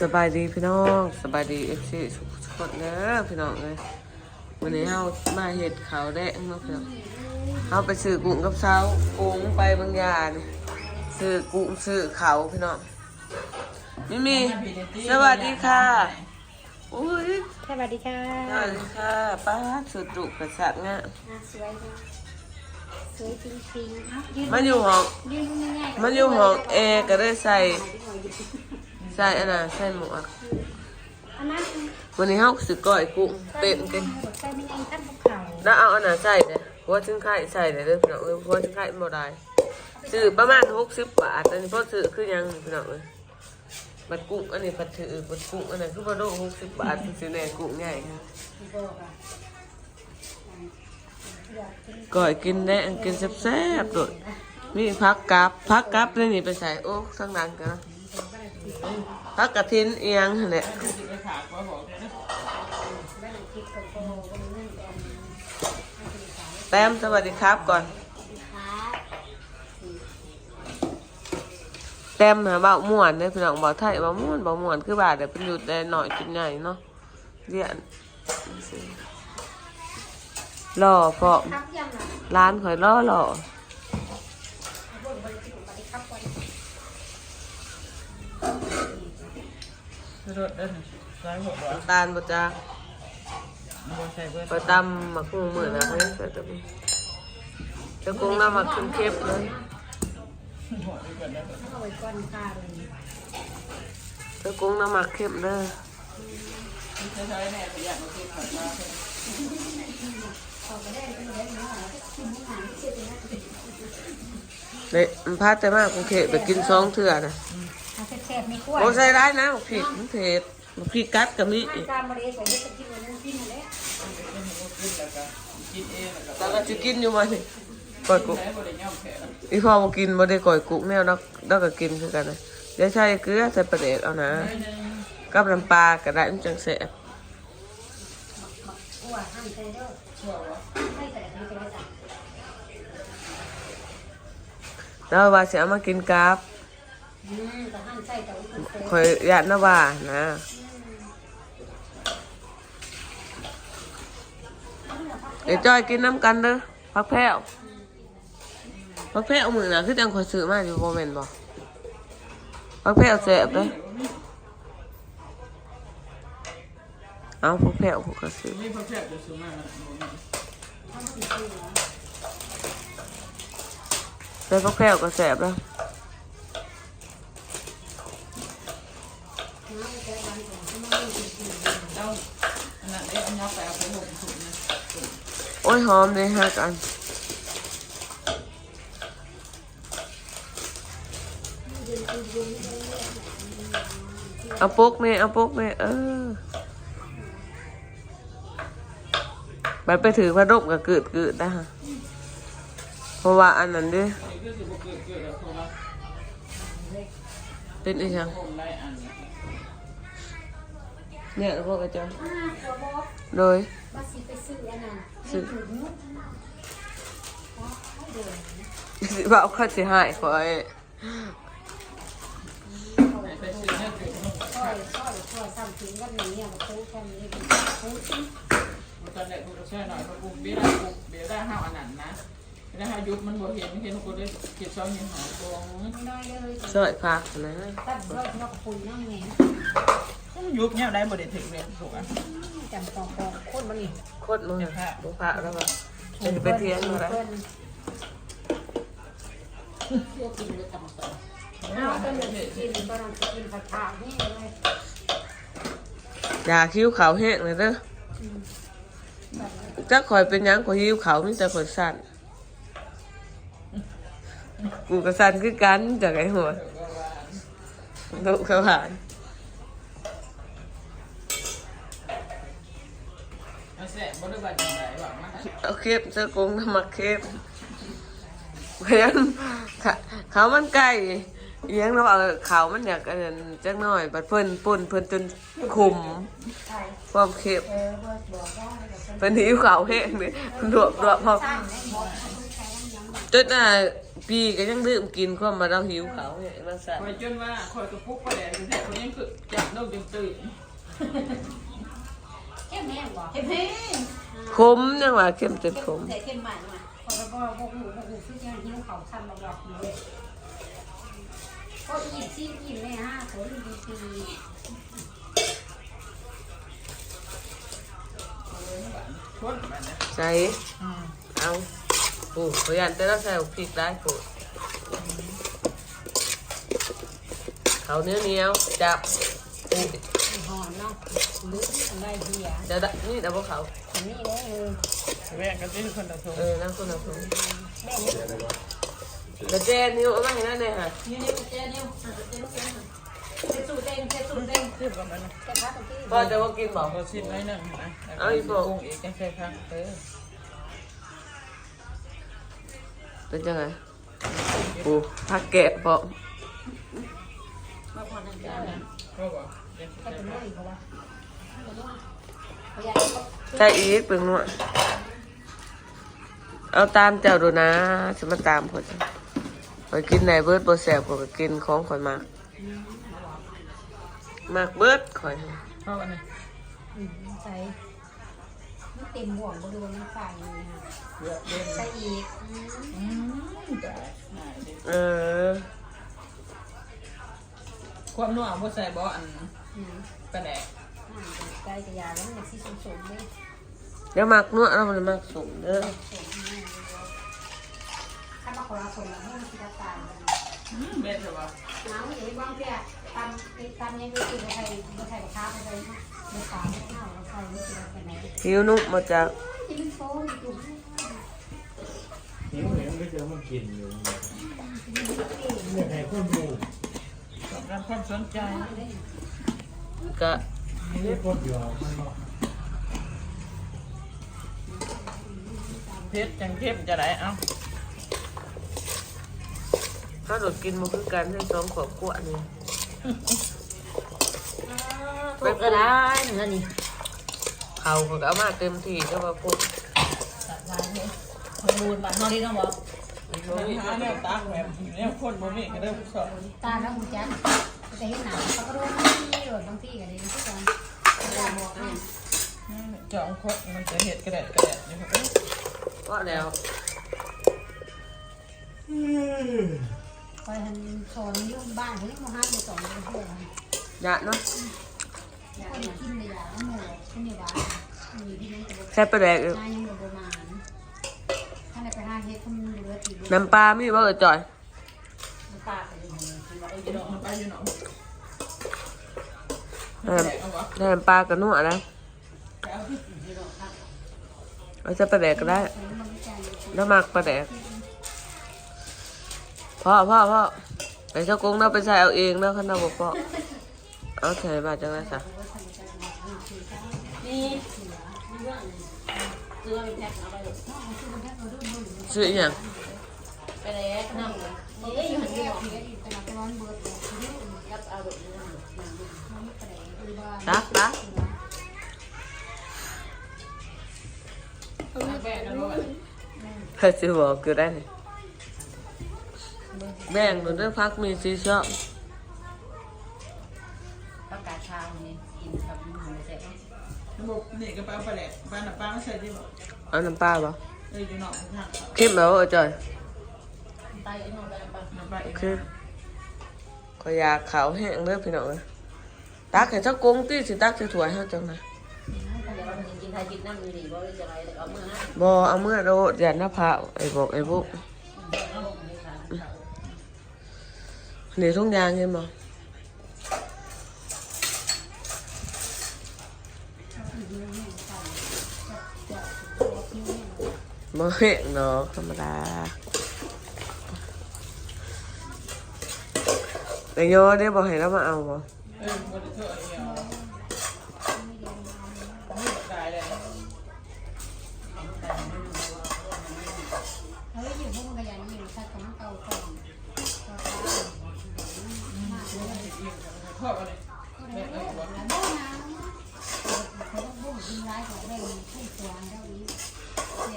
สบายดีพี่น้องสบายดีเอฟซีสุขดเด้อพี่น้องเลยวันนี้เฮามาเห็ดขาวแดงเนาะพี่น้องเฮาไปซื้อกุ้งกับเช้ากุ้งไปบางยานี่ซื้อกุ้งซื้อเขาพี่น้องมิมีสวัสดีค่ะอุ้ยสวัสดีค่ะสวัสดีค่ะป้าสุดดุกระสักงะอ่าสวยค่ะสวยจริงๆเอ้ายืนมันอยู่ห้องยืนง่ายๆมันอยู่ห้องแอร์ก็ได้ใส่ ใส่อันน่ะใส่หมวกอันนั้นวันนี้เฮาสิก้อยกุ้งเต็มกันใส่ไม่ไงตั้งภูเขาแล้วเอาอันไหนใส่เนี่ยหัวชิ้นไข่ใส่เลยเด้อพี่น้องเอ้ยหัวชิ้นไข่บ่ได้ซื้อประมาณหกสิบบาทอันนี้พอซื้อคือยังพี่น้องเอ้ยบัดกุ้งอันนี้ผัดถือบัดกุ้งอันนั้นคือบ่โดหกสิบบาทซื้อแน่กุ้งใหญ่ค่ะที่บอกอะอยากกินก่อยกินได้อันกินแซ่บๆโดดมีผักกับผักกับเลยนี่ไปใส่โอ้ทั้งนั้นกัน นะผักกระทินเอียงหั่นแหละแม่หนังคิดกับโบวันนี้แอมแต้มสวัสดีครับก่อนครับแต้มหาเบาม่วนเด้อพี่น้องเบาไทยเบาม่วนเบาม่วนคือบาทเดี๋ยวเป็นหยุดได้หน่อยจุดใหญ่เนาะเรียนรอเพราะครับยังอะร้านข่อยรอรอ บ่นบริสุทธิ์บริครับก่อน รถเด้อร้อยหกร้อยน้ำตาลบ่จ้าบ่ใส่เบิดไปตำหมักกุ้งมือนะเพิ่นก็จะมีจะกุ้งน้ำหมักขึ้นเค็มเลยเด้าไว้ก่อนค่ะเลยจะกุ้งน้ำหมักเค็มเด้อใช้ใช้แน่ประหยัดมาคิดผัดมาเด็กน้อยกินหวานเสียไปนะเด็มันพาแต่มากกรุงเทพไปกินสองเทื่อนะ ซ่บๆไม่กล้วยโอ้ใส่ร้ายนะบักพริกมันเผ็ดบักพริกกัดก็มีอีกการบริสุทธิ์จะกินอะไรกินอะไรกินแล้วก็กินเองแล้วก็แต่ก็สิกินอยู่มาสิก่อยกุ้งใช้บ่ได้ย่อมแขนอีพ่อบ่กินบ่ได้ก่อยกุ้งแนวนักนักก็กินคือกันนะเดี๋ยวใส่เกลือใส่ปลาเดกเอานะกับน้ำปลาก็ได้มันจังแซ่บอ้วนหั่นใส่เด้อไม่ใส่ไม่ใส่จ้ะแล้วว่าสิเอามากินกับ อืมแต่หั่นใส่แต่อุ้ยใส่ข่อยญาตินะว่านะเดี๋ยวจอยกินน้ำกันเด้อพักแพ้วพักแพ้วมื้อน่ะคือจังข่อยซื้อมาอยู่บ่แม่นบ่พักแพ้วแซ่บเด้อเอาพักแพ้วก็ซื้อนี่เพิ่นแซ่บจะซื้อมานะบ่มีแต่พักแพ้วก็แซ่บแล้ว แล้วอันนั้นเด้อันยับไปเอาไปหกถุงนะโอ้ยหอมเลยฮะกันเอาปุ๊กนี่เอาปุ๊กนี่เออมันไปถือพระดกกับเกิดเกิดนะฮะเพราะว่าอันนั้นดินี่คือสิบ่เกิดเกิดแล้วโทรมาเป็นอีกอย่างโอนได้อัน เนี่ยพวกกระจออ่าตัวบอกโดยว่าสิไปซื้ออันนั้นซื้อถึงนุ๊กอ๋อให้เดินสิว่าเอาข้าสิหายคอยไปซื้อเนี่ยคือช่อยช่อยช่อยซ้ำถึงวันนี้อะมาคูแค่นี้คูชิ้นมันก็ได้กูก็ช่วยหน่อยเพราะกูเบี้ยได้กูเบี้ยได้ห้าอันนั้นนะเบี้ยได้ห้ายุบมันบ่เห็นเห็นกูได้เก็บช่องยังหาตรงไม่น้อยเลยสอยพักนะตัดรถนกปุ๋ยน้องแม่ ยุบเนี่ยได้บ่ได้ถึงเลยถูกอะจำปองปองโคตรมันนี่โคตรมึงบุพระแล้วก็เป็นไปเทียนมาแล้วเชื่อกินเลยจำปองเอาก็เลยกินก็ต้องกินผัดผักนี่เลยอยากคิ้วเขาวแห้งเลยเด้อจะคอยเป็นหยังคอยหิ้วเขาวมีแต่คนสั่นกูก็สั่นคือกันจากไอ้หัวลูกเขาหานเอาแซ่บบ่ได้บาดจังได๋ว่ามัน เอาเค็มเจ้ากงน้ำมักเค็มเพราะนั้นเขามันไก่เลี้ยงแล้วเอาเขามันอยากอันนั้นจักหน่อยบัดเพิ่นปุ่นเพิ่นจนขุมใช่ความเค็มเออบเพิ่นหิ้วเขาแห้งเลยรวบรวบพอจนน่ะปีก็ยังดื่มกินความมาเราหิวเขาเนี่ยมันสั่นคอยจนว่าคอยกระปุกไประแดดอยู่แต่คนยังคือจับนกจนตื่น เข้มแห้งบ่เฮ้ยพี่ขมจังหวะเข้มเต็มขมใส่เข้มใหม่มาพอแล้วก็พวกหมูพวกหมูซึ่งยังหิวเขาทันมาบอกอยู่ก็อีกซีอีกเลยฮะคนดีปีคนมันนะใส่เอาโอ้พยานแต่เราใส่พริกได้โปเขาเนื้อเหนียวจับ นี่หอนเนาะลึกอะไรเบียจะได้นี่แต่พวกเขาอันนี้เลยเออแม่กันที่คนละทงเออนั่งคนละคนแม่นี่กระเจนนิ้วเอามาให้นั่นเลยค่ะนี่นี่เจ๊นิ้วเจ๊นิ้วเจ๊เจ๊สูเต็งเจ๊สูเต็งขึ้นประมาณนั้นแค่พักตรงที่พ่อจะว่ากินบอกเราชิมไว้หนึ่งนะเอาอีกบ่กุ้งอีกแค่ครั้งเออเป็นยังไงปูผักแกะพอมาพอนั่นได้ได้นะก็บอกเดี๋ยวก็เป็นเรื่องอีกแล้วเขาอยากใช่อีกเป็นนวดเอาตามเจ้าดูนะจะมาตามคนข่อยกินไหนเบิร์ดโบแสบข่อยก็กินของข่อยมากมากเบิร์ดข่อยเพราะว่านี่ใส่ไม่เต็มห่วงบริเวณน้ำฝาอย่างนี้ค่ะเลือดเด่นใส่อีกอืมได้ง่ายดิเออ ความนัวบ่ใส่บ่อันอืมประแดดอ่าใกล้จะยาแล้วมันสีสมๆเลยเดี๋ยวมากนวดแล้วมันมากสุ่มเด้อถ้ามาขอส่งให้มันสีตาลกัน อืมเม็ดเลยว่ะน้ำอย่างนี้บ้างเพี่ยตำตำยังไม่กินใครไม่ใครข้าวไปเลยไม่ขาวไม่ข้าวเราใครไม่กินไปไหนหิวนุ่มมาจากกินโซ่อยู่หิวเห็นก็จะมันกินอยู่เนี่ยให้คนอยู่ต้อง การความสนใจกะไม่ได้คนอยู่มันบอกเพชรจังเข้มจะได้เอ้าถ้าโดดกินมาคือกันทั้งสองขอบขวดนี่ถูกก็ได้นั่นนี่เขาก็เอามาเต็มที่ก็ว่าพวกตัดลายเลยมันรูนบาดนอนดีเนาะบอก มันหาแนวตักแบบแนวคนบ่มีก็ได้สอบตาแล้วคุณแจ๊คจะเห็นหนาเขาก็รู้ที่หรือบางที่กันเลยที่กันได้หมดเลยจองคดมันจะเห็ดกระแดดกระแดดนี่ครับก็แล้วคอยทันสอนยุ่งบ้านเขาเรียกมห้าเดือนสองเดือนเพื่อนยะเนาะคนกินเลยอะน้ำหมูขึ้นในบ้านมีที่นั่นกับแค่ไปแดกเออ น้ายังประมาไปหาเฮ็ดเขามันเหลือตีน้ำปลาไม่ว่าเออจ่อย มันปากกันเลยคือว่าเอออยู่หนองมันไปอยู่หนองน้แดกเอาวะำน้ำปลากับนัวนะเอาที่เราจะไปแดกก็ได้แล้วมากไปแดกพ่อพ่อพ่อไปเจ้ากงเราไปใส่เอาเองนะขันเราบอกพ่อเอาใส่บาทจังไรสะนี่เรื่องเสื้อเป็นแพ็คเอาไปเลย ซื้ออหย่างไปแล้วนั่งเลยเอ้ยอยู่หันเรียเดียกวเฮ็ดเป็นนักร้องเบิร์ดเลยรับเอาแบบนี้มันไม่ไปไหนบริบาลตักตักแบกกันบ่วะเคยซื้อบอกคือได้เลยแบ่งหนูด้วยพักมีซีชอบประกาศชาวนี่กินกับหมูเสร็จบุกนี่ก็ปลาปลาแหลกปลาหนักปลาไม่ใช่ที่บอกเอาน้ำปลาบ่ เอออยู่หนองทางคิดแบบว่าจอยไตไอ้นอนไปปหนักปลาอีกคือก็อยากขาวแห้งเด้อพี่น้องเอ้ยตักให้เจ้ากงตี้สิตักใส่ถ้วยให้จังนะเดี๋ยเราจะกินไทยกินน้ำมีดีบ่ได้จะอเอาเมื่อนะบ่เอาเมื่อโดดยันหน้าผาไอ้บอกไอ้บุกเอาไม่ทานเขาเหนียวทุกอย่างเห็นบ่ นขยันอยู่ถ้าของเก่าก่อนพ่อกันเลยแบกเลยบ่แล้วบ้านน้ำเขาต้อกินร้แม่ทุ่งสวางเท่านี้เรียนนี่แบอกกินตัวมาเอาซักไปของพ่ อก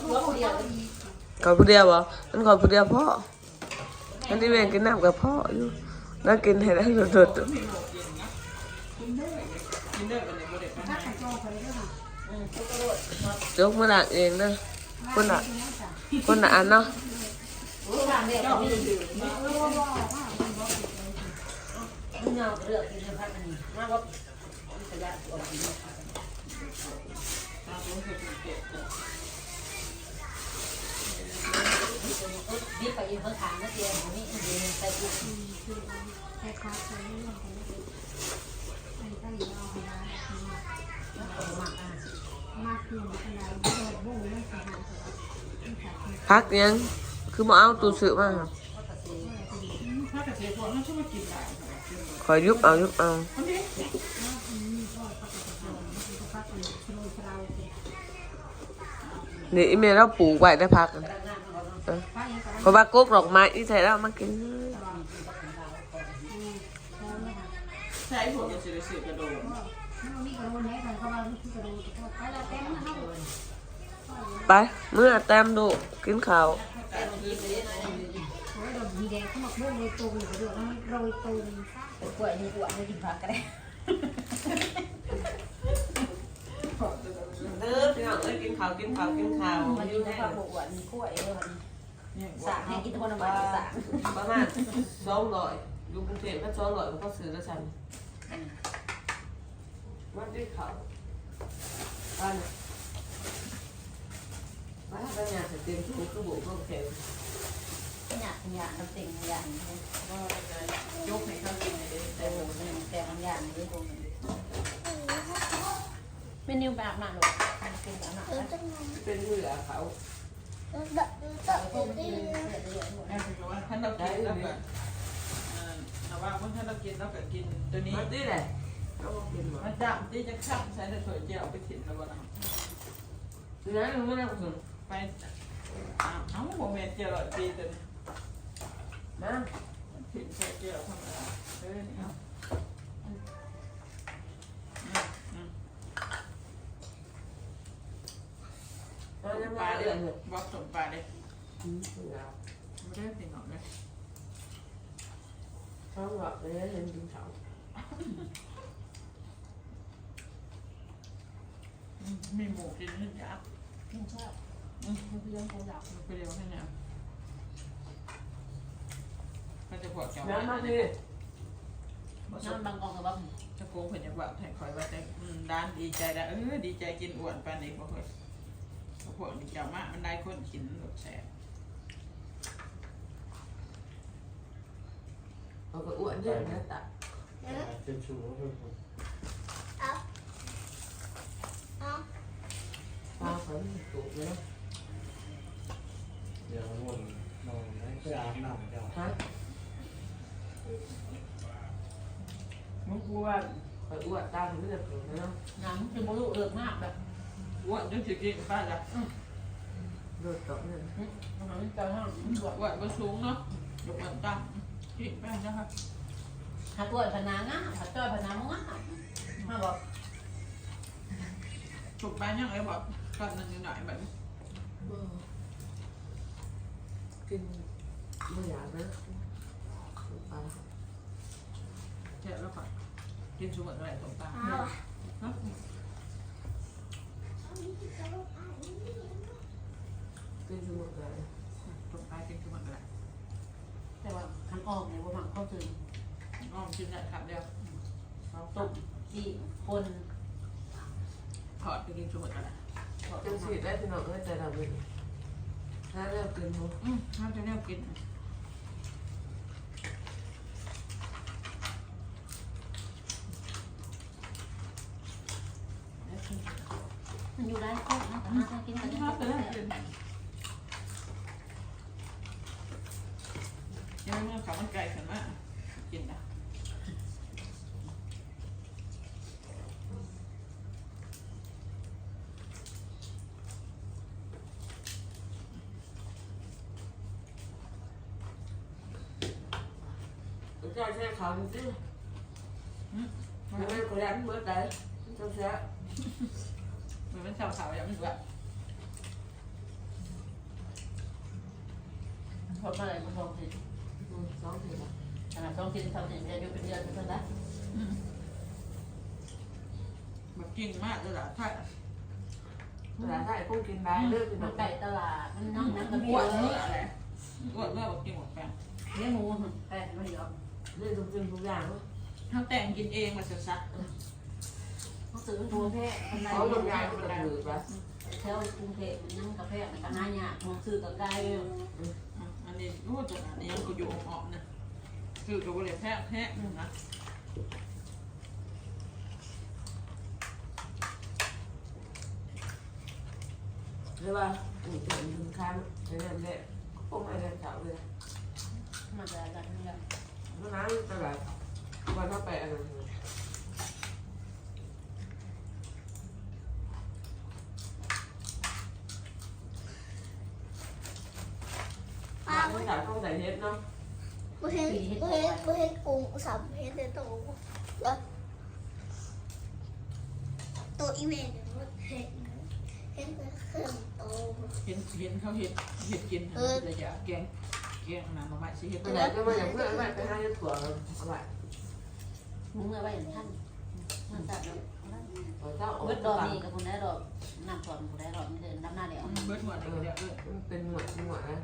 บพ่อเดียวขอผู้เดียวบ่มันขอผู้เดียวพ่อมันที่เวรกินน้ำกับพ่ออยู่แล้วกินให้ได้สดมีหมวกเย็นนะกินเอกินเอกันในบริเวณถ้านั้นใส่จอคนเดียวค่ะอืมทุกกระโดดๆยกมาหลักเองนะคนละคนละอันเนาะ เงาเลือกกินพักอันนี้มาว่าจะยากออกกินตามรู้สึกเจ็บดิบไปยืนข้างๆนะเตียงนี่ยืนใส่กุ๊กใส่ขาใส่เรื่องของใส่ใส่เอาให้ได้มากอะมากขึ้นขนาดเปิดบุ้งไม่ใส่หางพักยังคือมาเอาตูสือมาถ้ากระเทียมพวกนั้นช่วยกินได้ ขอยยุบเอายุบเอาคนนี้นี่อีเมลเราปลูกไว้ได้พักเออเพราะว่ากุ๊กดอกไม้ที่ใส่แล้วมากินใช้พวกกระเทียมสือกระโดดนี่กระโดดแน่ค่ะเขาว่านี่คือกระโดดไปเต็มนะเขาไปเมื่อแต้มดูกินข้าวโอ้ยดอกดีแดงเขาบอกโรยตูนเดี๋ยวมันโรยตูน กล้วยนี่กล้วยไม่กินผักก็ได้เด้อพี่น้องเอ้ยกินข้าวกินข้าวกินข้าวมันกินผักบวชมีกล้วยเลยมันเนี่ยสากให้กินทุกคนน้ำมันสากประมาณสองร้อยอยู่กรุงเทพก็สองร้อยมันก็ซื้อแล้วฉันมาที่ข้าวไปนะไปทำงานเสร็จเต็มทุกคือบุกก็เข็ม หยาดหยาดน้ำเต็งหยาดยกให้เขากินเลยแต่โหนี่แต่น้ำหยาดนี่ตรงนี้เมนูแบบนั้นหรอเป็นแบบนั้นเป็นเหลือเขาท่านเรากินแล้วก็เอาว่าเมื่อท่านเรากินแล้วก็กินตัวนี้มาที่ไหนก็มากินมามันจับที่จะขับใช้ในถ้วยเจียวไปถิ่นแล้วบ่นะนั้นมันไม่ได้ผสมไปเอ้าโมเมนต์เจียวร้อยปีตัวนี้ นะถิ่นใช้เจียวธรรมดาเออนี่เอาอืมอืมเอาน้ำปลาเดือดดเลยบอกสมปลาเด้อืมเหลือไม่ได้สิหนอกเลยช่องหลับเลยเห็นกินเขามีหมูกินนิดยักษ์กินชอบอืมมันเป็นเรื่องของอยากมันเป็นเรื่องแค่เนี้ยก็ จะพวกแก้วน้ำมามาที่น้ำบางกองกับบางจะโกงเพิ่นอยากว่าให้คอยว่าแต่อืมด้านดีใจได้เออดีใจกินอ้วนปานนี้บ่เคยพวกนี้เจ้ามามันได้คนกินรสแซ่บเขาก็อ้วนด้วยนะตับเป็นชูก็คือปลาเขาถูกเลยเดี๋ยววนนอนให้ไปอาบน้ำเจ้าฮะ มึงกูว่าเขาอ้วนตาถึงไม่ได้ถูกนะหนังคือบุรุษเลือกมากแบบอ้วนจนสิกินป้าจ้ะโดดตกเลยมันไม่ตาห้างอ้วนบ่สูงเนาะยกมันตั้งกินไปนะคะหาตัวพนังอะหาตัวพนังอะมาบอกถูกไปยังไงบอกก่อนนึงหน่อยแบบกินไม่อยากนะปลา แค่แล้วก่อนกินชุบอะไรตรงตาเนาะกินสมุนไรตรงตากินชุบอะไรแต่ว่าคันออกเนี่ยว่ามันเข้าถึงอ้อมกินได้ครับเดียวเอาตต้มกที่คนถอดไปกินชุบอะไรจังสีได้พี่น้องเอ้ยใจดำเลยถ้าเริ่มกินหัวอืมน่าจะเรียกกิน มัน อยู่ได้ก็นะแต่ถ้ากินอักันนนี้นี้มาก็เตืเป็อนนกินยังไม่ขับมันไก่ขึ้นมากินนะใจแช่ขาวจริงมาไม่ไม่กูแรงเมื่อไหร่เจ้าเสีย มันเป็นชาวเขาอย่างนี้แบบพอมาอะไรก็พอสิสองทีละขนาดสองทีทำเนี่ยอยู่เป็นเดือนเป็นละแบบจริงมากเลยล่ะถ้าเวลาได้พวกกินได้เลิกกินมันน้ำไก่ตลาดมันน้องน้ำกระอ้เบีวยนเลเมื่อยอะไรอ้วนเมื่อบอกกินหมดแปงเลี้ยงหมูแปดไม่ยอมเลิกทุกสิ่งทุกอย่างถ้าแต่งกินเองมาเสียซัก เขาซื้อทัวร์แพะคนใดเขาลงยายก็จะถือปะแถวกรุงเทพมันยังกาแฟมันก็หายากมองซื้อกับไก่อันนี้รู้จักอันนี้กูอยู่ออกนะคือกับบริแพะแพะนะหรือว่าอีกถึงถึงค้างในนั้นแหละพวกไม่ได้เก่าเลยมันจะกันเนี่ยเพราะนั้นตลาดวันถ้าไปอะไรเนี่ยป้าไม่จ่ายต้องใส่ เฮ็ดเนาะบ่เห็นบ่เห็นบ่เห็นกุ้งสับเห็นแต่ตัวแล้วตัวอีเมลเนี่ยมันเห็นเห็นแต่เครื่องโตเห็นเห็นเขาเห็นเห็นกินเลยจะแกงแกงน้ำมาสิเห็นไปไหนก็มาอย่างเพื่อนไปไปให้ถั่วเอาไว้มึงเอาไว้อย่างท่านมันตัดแล้วขอเจ้าออกเบิดดอกนี่กับคนได้ดอกน้ำสอนคนได้ดอกมันเดินดำหน้าเดียวเบิดหัวเดียวเดียวเออมันเป็นหมวดหมวดนะ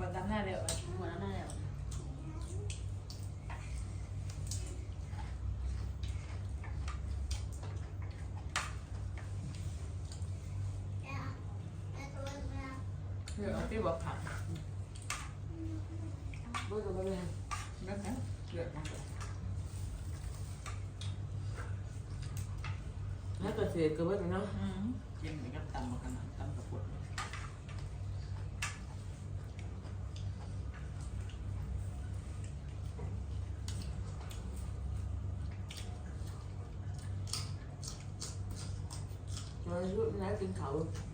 หัวดำหน้าเดียวหัวหน้าเดียวเดี๋ยวพี่บอกผักเมื่อกี้ไม่ได้นั่นนะเดือดมาแล้วตัวเสียก็เมื่อกี้เนาะอืมกินเหมือนกับตำมาขนาดตำกระปุก มายุ